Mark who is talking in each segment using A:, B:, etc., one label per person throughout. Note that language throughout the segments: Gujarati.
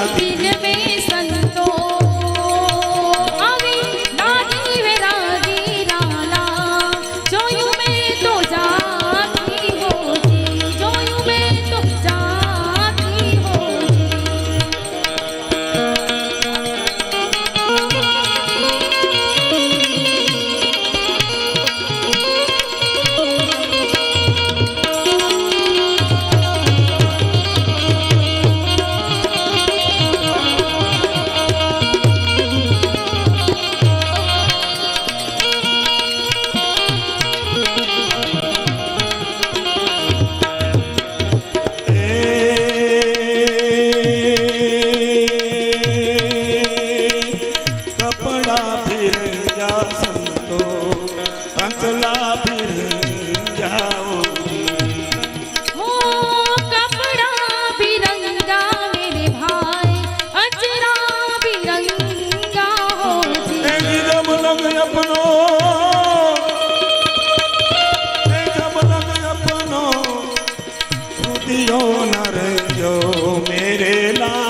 A: Bye. पियो न रहियो मेरे लाल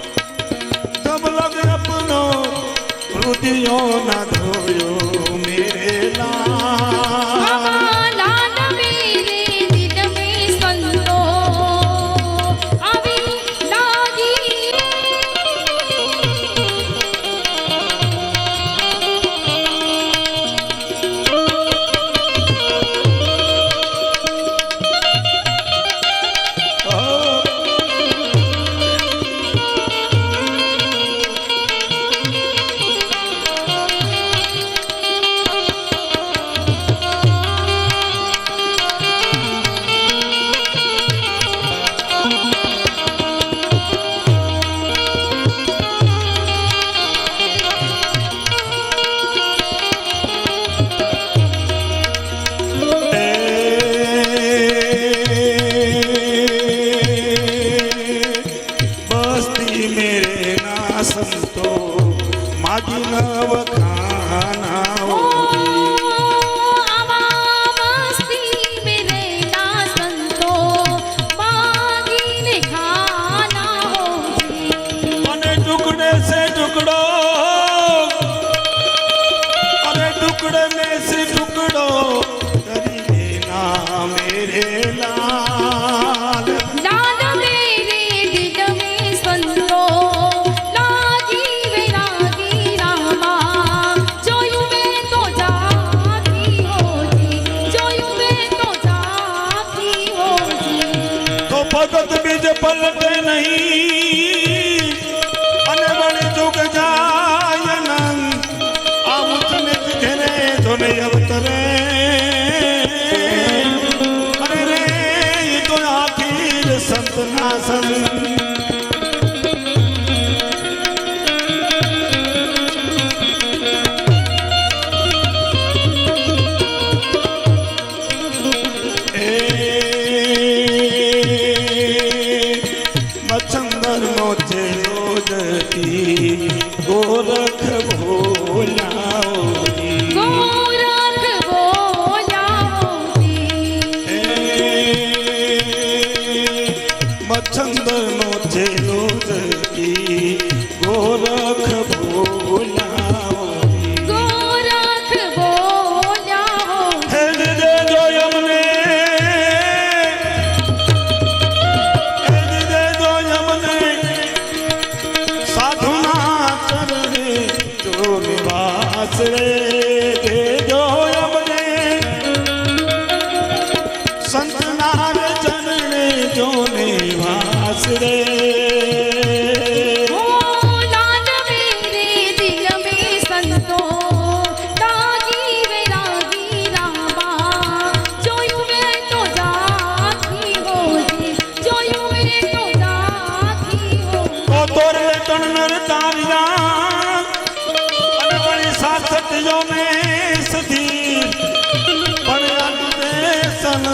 A: રુદિયો ના ધોયો મેરે માજી
B: ન ખાના
A: ભગત બીજ પલટે નહીં. અને વળી જુગ જાય આ મુચને ઘેરે જોને અવતરે. અરે રે તો સંત નિવાસ રે હે જોય અમને સંતના ચરણે જો નિવાસ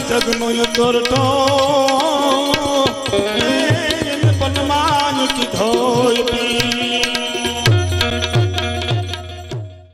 A: જગનો દોરટો.